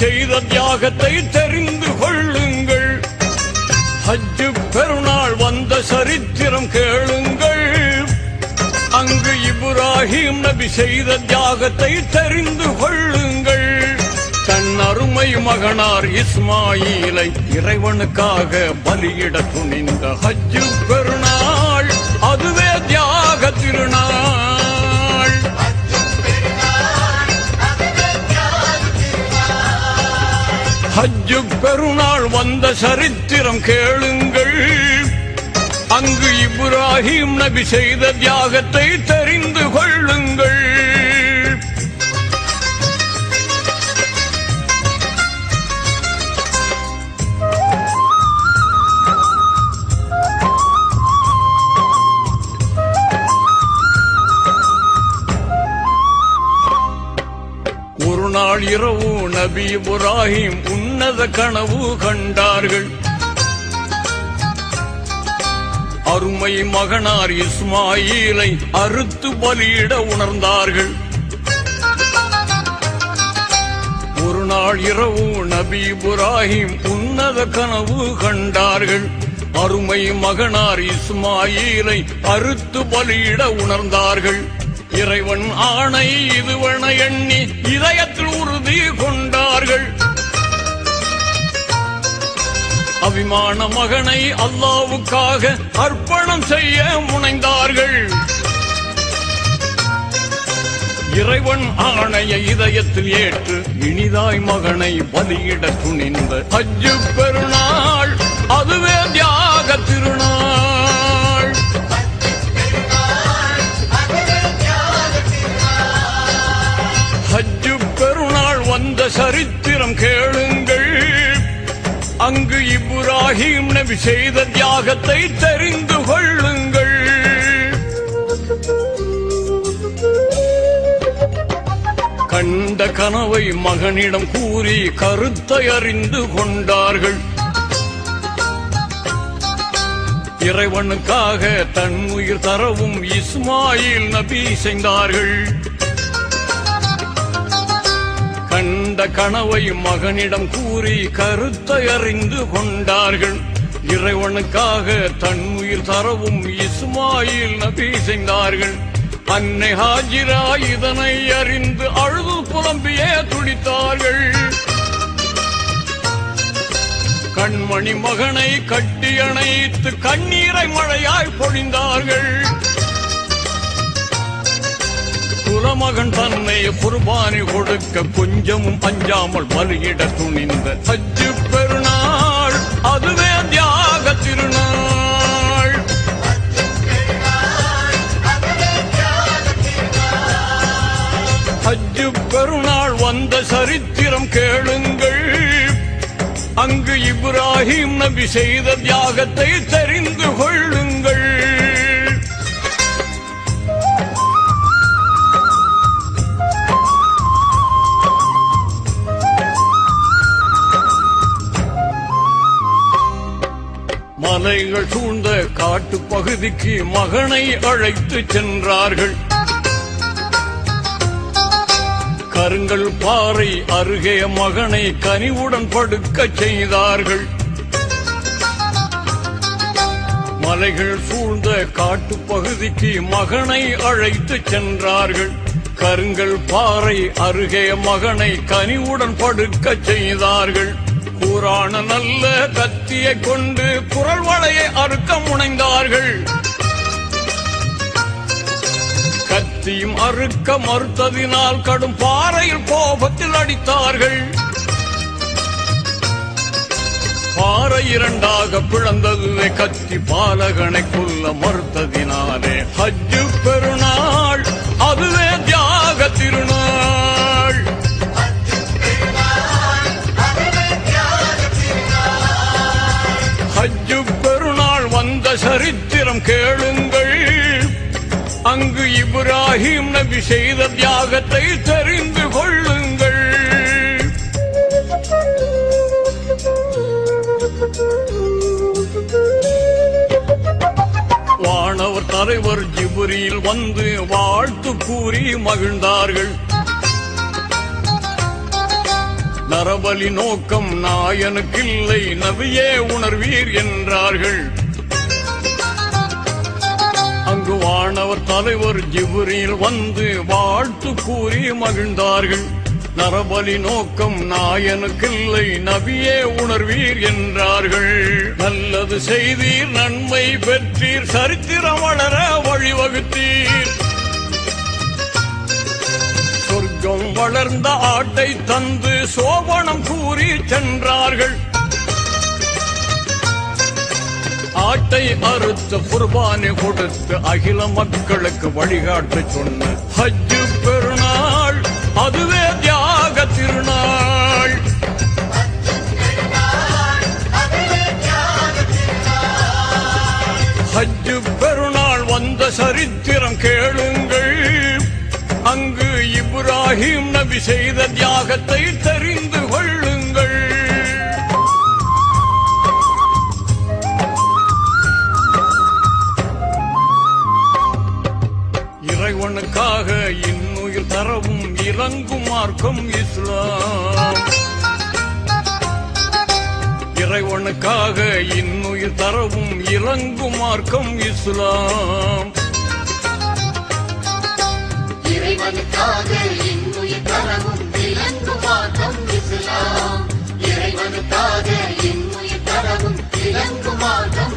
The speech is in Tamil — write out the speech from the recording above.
செய்த தியாகத்தை தெரிந்து கொள்ளுங்கள். ஹஜ்ஜு பெருநாள் வந்த சரித்திரம் கேளுங்கள். அங்கு இப்ராஹிம் நபி செய்த தியாகத்தை தெரிந்து கொள்ளுங்கள். தன் அருமை மகனார் இஸ்மாயிலை இறைவனுக்காக பலியிட துணிந்த ஹஜ்ஜு பெருநாள் அதுவே தியாக திருநாள். ஹஜ்ஜு பெருநாள் வந்த சரித்திரம் கேளுங்கள். அங்கு இப்ராஹிம் நபி செய்த தியாகத்தை தெரிந்து கொள் நாள் இரவு நபி இப்ராஹிம் உன்னத கனவு கண்டார்கள். அருமை மகனார் இஸ்மாயிலை அறுத்து பலியிட உணர்ந்தார்கள். ஒரு நாள் இரவு நபி இப்ராஹிம் உன்னத கனவு கண்டார்கள். அருமை மகனார் இஸ்மாயிலை அறுத்து பலியிட உணர்ந்தார்கள். இறைவன் ஆணை இதுவென எண்ணி இதய உறுதி கொண்டார்கள். அபிமான மகனை அல்லாவுக்காக அர்ப்பணம் செய்ய முனைந்தார்கள். இறைவன் ஆணைய இதயத்தில் ஏற்று இனிதாய் மகனை பலியிட துணிந்த அஜு பெருநாள் அதுவே சரித்திரம் கேளுங்கள். அங்கு இப்ராஹிம் நபி செய்த தியாகத்தை தெரிந்து கொள்ளுங்கள். கண்ட கனவை மகனிடம் கூறி கருத்தை அறிந்து கொண்டார்கள். இறைவனுக்காக தன் உயிர் தரவும் இஸ்மாயில் நபி செய்தார்கள். கண்ட கனவை மகனிடம் கூறி கருத்தை அறிந்து கொண்டார்கள். இறைவனுக்காக தன் உயிர் தரவும் இஸ்மாயில் நபி செய்தார்கள். அன்னை ஹாஜிரா இதனை அறிந்து அழுது புலம்பியே துடித்தார்கள். கண்மணி மகனை கட்டி அணைத்து கண்ணீரை மழையாய் பொழிந்தார்கள். குலமகன் தன்னை குர்பானி கொடுக்க கொஞ்சமும் அஞ்சாமல் பலியிட துணிந்த ஹஜ்ஜு பெருநாள். அதுவே தியாக திருநாள். ஹஜ்ஜு பெருநாள் வந்த சரித்திரம் கேளுங்கள். அங்கு இப்ராஹிம் நபி செய்த தியாகத்தை தெரிந்து கொள்ளு மலைகள் சூழ்ந்த காட்டு பகுதிக்கு மகனை அழைத்து சென்றார்கள். கருங்கல் பாறை அருகே மகனை கனிவுடன் படுக்க செய்தார்கள். மலைகள் சூழ்ந்த காட்டு பகுதிக்கு மகனை அழைத்து சென்றார்கள். கருங்கல் பாறை அருகே மகனை கனிவுடன் படுக்க செய்தார்கள். கூரான நல்ல கத்தியை கொண்டு குரல் வளையை அறுக்க முனைந்தார்கள். கத்தியும் அறுக்க மறுத்ததினால் கடும் பாறையில் கோபத்தில் அடித்தார்கள். பாறை இரண்டாக பிளந்ததுவே கத்தி பாலகனை கொல்ல மறுத்ததினாலே ஹஜ்ஜு சரித்திரம் கேளுங்கள். அங்கு இப்ராஹிம் நபி செய்த தியாகத்தை தெரிந்து கொள்ளுங்கள். வானவர் தலைவர் ஜிபுரியில் வந்து வாழ்த்து கூறி மகிழ்ந்தார்கள். நரபலி நோக்கம் நாயனுக்கில்லை நபியே உணர்வீர் என்றார்கள். அங்கு வானவர் தலைவர் ஜிபுரில் வந்து வாழ்த்து கூறி மகிழ்ந்தார்கள். நரபலி நோக்கம் நாயனுக்கில்லை நபியே உணர்வீர் என்றார்கள். நல்லது செய்தீர் நன்மை பெற்றீர் சரித்திரம் வளர வழிவகுத்தீர். சொர்க்கம் வளர்ந்த ஆட்டை தந்து சோபனம் கூறி சென்றார்கள். ஆட்டை அறுத்து குர்பானை கொடுத்து அகில மக்களுக்கு வழிகாட்டு சொன்ன ஹஜ்ஜு பெருநாள் அதுவே தியாக திருநாள். ஹஜ்ஜு பெருநாள் வந்த சரித்திரம் கேளுங்கள். அங்கு இப்ராஹிம் நபி செய்த தியாகத்தை தெரிந்து ஒருவனுக்காக இன்னுயிர் தரவும் இறங்கும் மார்க்கம் இஸ்லாம். இறைவனுக்காக இன்னுயிர் தரவும் இறங்கும் மார்க்கம் இஸ்லாம். இறைவனுக்காக இன்னுயிர் தரவும் இறங்கும் மார்க்கம் இஸ்லாம். இறைவனுக்காக இன்னுயிர் தரவும் இறங்கும் மார்க்கம்